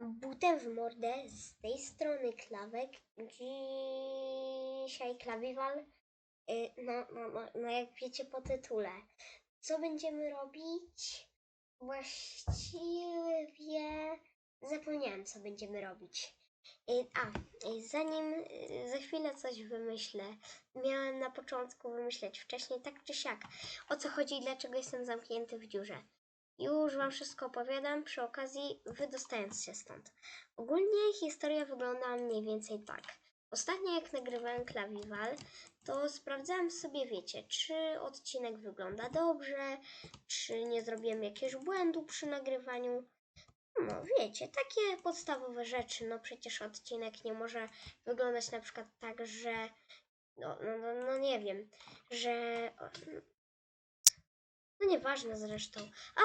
butem w mordę z tej strony klawek. Dzisiaj klawiwal. y, No, no, no, no jak wiecie po tytule. Co będziemy robić? Właściwie zapomniałem, co będziemy robić. Y, A, y, zanim za chwilę coś wymyślę, miałem na początku wymyśleć wcześniej, tak czy siak, o co chodzi i dlaczego jestem zamknięty w dziurze. Już Wam wszystko opowiadam, przy okazji wydostając się stąd. Ogólnie historia wygląda mniej więcej tak. Ostatnio jak nagrywałem klawiwal, to sprawdzałem sobie, wiecie, czy odcinek wygląda dobrze, czy nie zrobiłem jakiegoś błędu przy nagrywaniu. No wiecie, takie podstawowe rzeczy. No przecież odcinek nie może wyglądać na przykład tak, że no, no, no, no nie wiem, że no nieważne zresztą. A!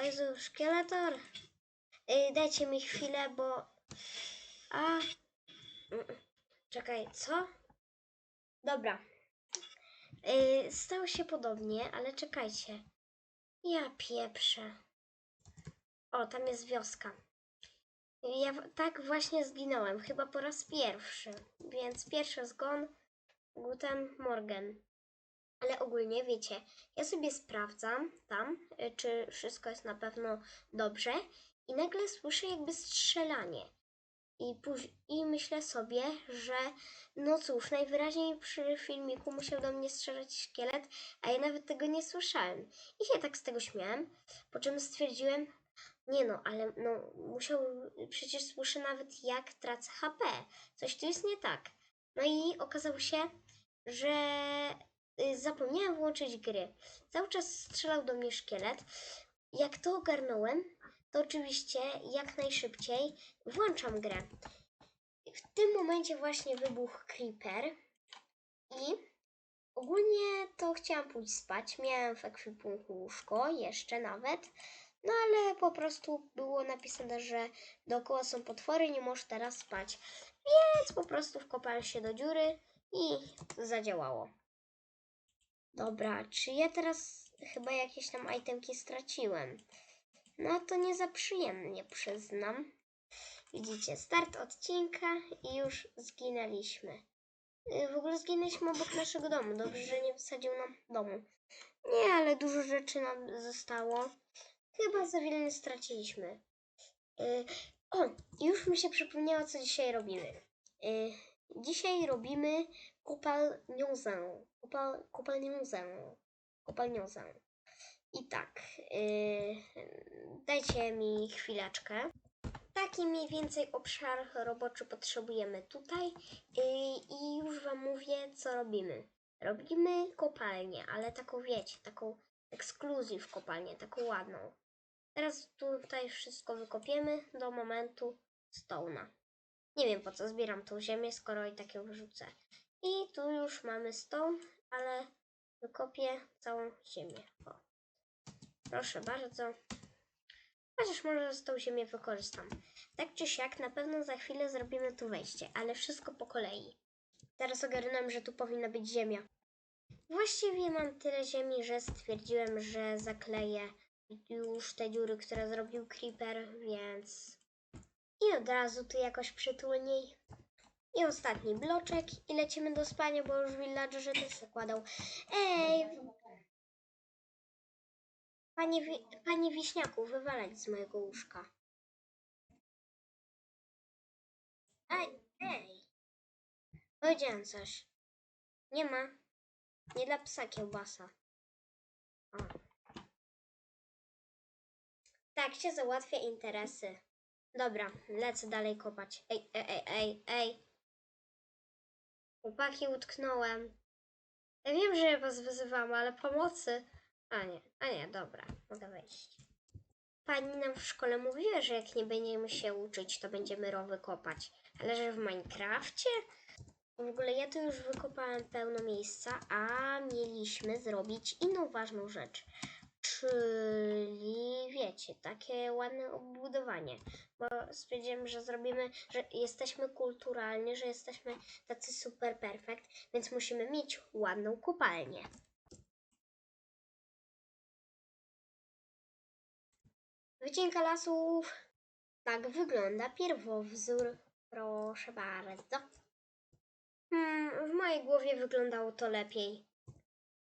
O Jezu, szkieletor! Yy, dajcie mi chwilę, bo... A! Czekaj, co? Dobra. Yy, stało się podobnie, ale czekajcie. Ja pieprzę. O, tam jest wioska. Ja tak właśnie zginąłem, chyba po raz pierwszy. Więc pierwszy zgon, Guten Morgen. Ale ogólnie wiecie, ja sobie sprawdzam tam, y, czy wszystko jest na pewno dobrze i nagle słyszę jakby strzelanie. I, I myślę sobie, że no cóż, najwyraźniej przy filmiku musiał do mnie strzelać szkielet, a ja nawet tego nie słyszałem. I się tak z tego śmiałem, po czym stwierdziłem, nie no, ale no musiał, przecież słyszę nawet jak tracę HP. Coś tu jest nie tak. No i okazało się, że zapomniałem włączyć gry. Cały czas strzelał do mnie szkielet. Jak to ogarnąłem, to oczywiście jak najszybciej włączam grę. W tym momencie właśnie wybuchł creeper i ogólnie to chciałam pójść spać. Miałem w ekwipunku łóżko, jeszcze nawet. No ale po prostu było napisane, że dookoła są potwory, nie możesz teraz spać. Więc po prostu wkopałem się do dziury i zadziałało. Dobra, czy ja teraz chyba jakieś tam itemki straciłem? No to nie za przyjemnie, przyznam. Widzicie, start odcinka i już zginęliśmy. Y, W ogóle zginęliśmy obok naszego domu. Dobrze, że nie wysadził nam domu. Nie, ale dużo rzeczy nam zostało. Chyba za wiele nie straciliśmy. Y, O, już mi się przypomniało, co dzisiaj robimy. Y, Dzisiaj robimy kopalniozę. Kopal, kopalniozę. Kopalniozę. I tak, yy, dajcie mi chwileczkę. Taki mniej więcej obszar roboczy potrzebujemy tutaj yy, i już Wam mówię, co robimy. Robimy kopalnię, ale taką wiecie, taką ekskluzyw kopalnię, taką ładną. Teraz tutaj wszystko wykopiemy do momentu stołna. Nie wiem po co zbieram tą ziemię, skoro i tak ją wyrzucę. I tu już mamy stone, ale wykopię całą ziemię. O. Proszę bardzo. Chociaż może z tą ziemię wykorzystam. Tak czy siak, na pewno za chwilę zrobimy tu wejście, ale wszystko po kolei. Teraz ogarnąłem, że tu powinna być ziemia. Właściwie mam tyle ziemi, że stwierdziłem, że zakleję już te dziury, które zrobił Creeper, więc... I od razu tu jakoś przytulniej. I ostatni bloczek i lecimy do spania, bo już villager też zakładał. Ej, Panie, wi- panie Wiśniaku, wywalać z mojego łóżka. Ej, ej. Powiedziałem coś. Nie ma. Nie dla psa kiełbasa. O. Tak się załatwia interesy. Dobra, lecę dalej kopać. Ej, ej, ej, ej, ej. Chłopaki, utknąłem. Ja wiem, że ja was wyzywam, ale pomocy. A nie, a nie, dobra, mogę wejść. Pani nam w szkole mówiła, że jak nie będziemy się uczyć, to będziemy rowy kopać. Ale że w Minecrafcie? W ogóle ja tu już wykopałem pełno miejsca, a mieliśmy zrobić inną ważną rzecz. Czyli wiecie, takie ładne obudowanie. Bo stwierdziłem, że zrobimy, że jesteśmy kulturalni, że jesteśmy tacy super perfekt, więc musimy mieć ładną kopalnię. Wycinka lasów. Tak wygląda pierwowzór. Proszę bardzo. Hmm, w mojej głowie wyglądało to lepiej.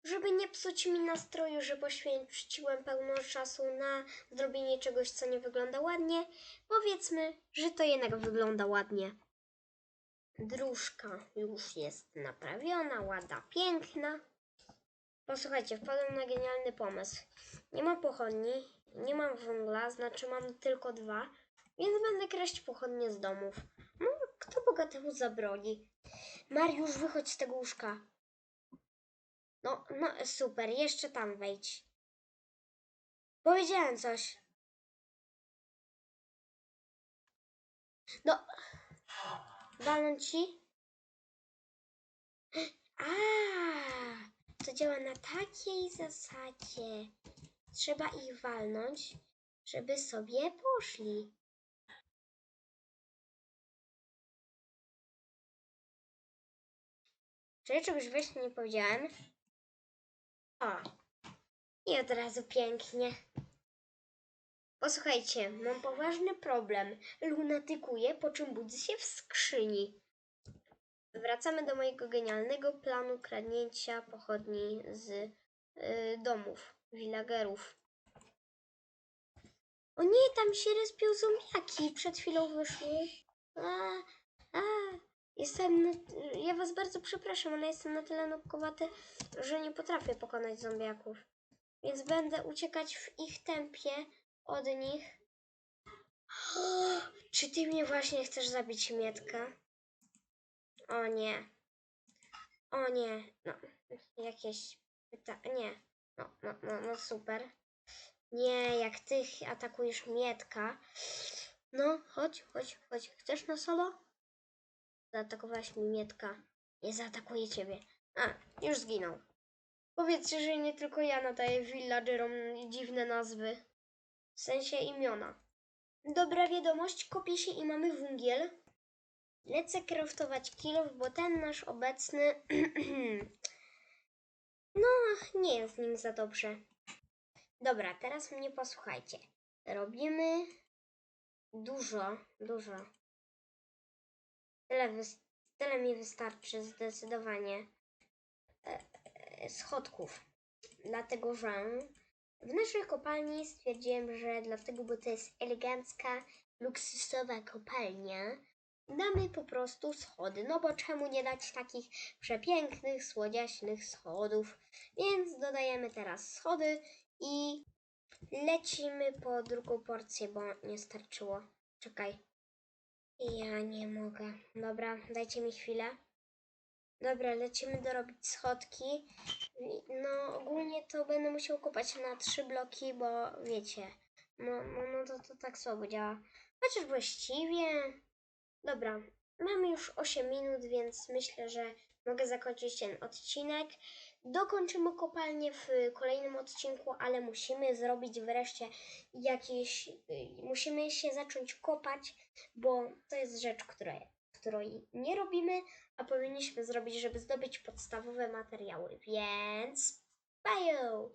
Żeby nie psuć mi nastroju, że poświęciłem pełno czasu na zrobienie czegoś, co nie wygląda ładnie, powiedzmy, że to jednak wygląda ładnie. Dróżka już jest naprawiona, ładna, piękna. Posłuchajcie, wpadłem na genialny pomysł. Nie mam pochodni, nie mam węgla, znaczy mam tylko dwa, więc będę kraść pochodnie z domów. No, kto bogatemu zabroni? Mariusz, wychodź z tego łóżka. No, no, super, jeszcze tam wejdź. Powiedziałem coś. No, walnąć ci? A, to działa na takiej zasadzie. Trzeba ich walnąć, żeby sobie poszli. Czy czegoś właśnie nie powiedziałem? O, i od razu pięknie. Posłuchajcie, mam poważny problem. Lunatykuje, po czym budzę się w skrzyni. Wracamy do mojego genialnego planu kradnięcia pochodni z y, domów, villagerów. O nie, tam się respią zombiaki. Przed chwilą wyszły. A, a, jestem. Ja was bardzo przepraszam, ale jestem na tyle nubkowaty, że nie potrafię pokonać zombiaków. Więc będę uciekać w ich tempie od nich. Czy ty mnie właśnie chcesz zabić, Mietka? O nie. O nie. No, jakieś pyta... Nie. No, no, no, no super. Nie, jak ty atakujesz Mietka. No, chodź, chodź, chodź. Chcesz na solo? Zaatakowałaś mi Mietka. Nie zaatakuję ciebie. A, już zginął. Powiedzcie, że nie tylko ja nadaję villagerom dziwne nazwy. W sensie imiona. Dobra wiadomość, kopię się i mamy węgiel. Lecę craftować kilof, bo ten nasz obecny... no, nie jest nim za dobrze. Dobra, teraz mnie posłuchajcie. Robimy dużo, dużo. Tyle, tyle mi wystarczy zdecydowanie e, e, schodków. Dlatego, że w naszej kopalni stwierdziłem, że dlatego, bo to jest elegancka, luksusowa kopalnia, damy po prostu schody. No bo czemu nie dać takich przepięknych, słodziaśnych schodów? Więc dodajemy teraz schody i lecimy po drugą porcję, bo nie starczyło. Czekaj. Ja nie mogę. Dobra, dajcie mi chwilę. Dobra, lecimy dorobić schodki. No, ogólnie to będę musiał kopać na trzy bloki, bo wiecie, no, no, no to, to tak słabo działa. Chociaż właściwie. Dobra, mamy już 8 minut, więc myślę, że mogę zakończyć ten odcinek. Dokończymy kopalnię w kolejnym odcinku, ale musimy zrobić wreszcie jakieś. y, Musimy się zacząć kopać, bo to jest rzecz, która, której nie robimy, a powinniśmy zrobić, żeby zdobyć podstawowe materiały. Więc. Bye!